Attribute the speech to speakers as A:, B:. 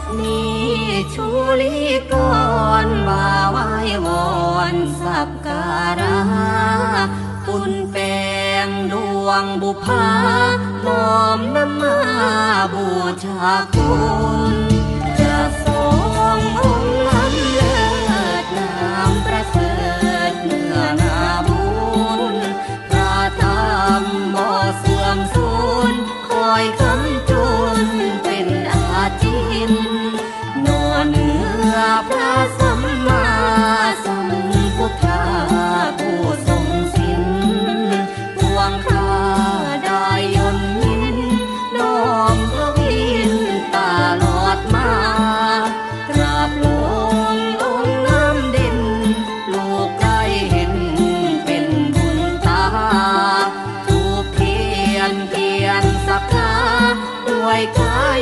A: ดนี้ชูลีก่อนมาไหว้วอนสักการะปุนแปงดวงบุพานอมน้ำมาบูชาคุณจะทรงองค์ล้ำเลิศนามประเสริฐเนื้อนาบุญพระธรรมบ่เสื่อมสูญคอยค อพระสัมมาสัมพุทธาผู้ทรงสินปวงข้าได้ยนยินน้อมพระวินตาลอดมากราบหลวงองค์น้ำเด่นลูกใครเห็นเป็นบุญตาถูกเทียนเทียนสักกาด้วยกาย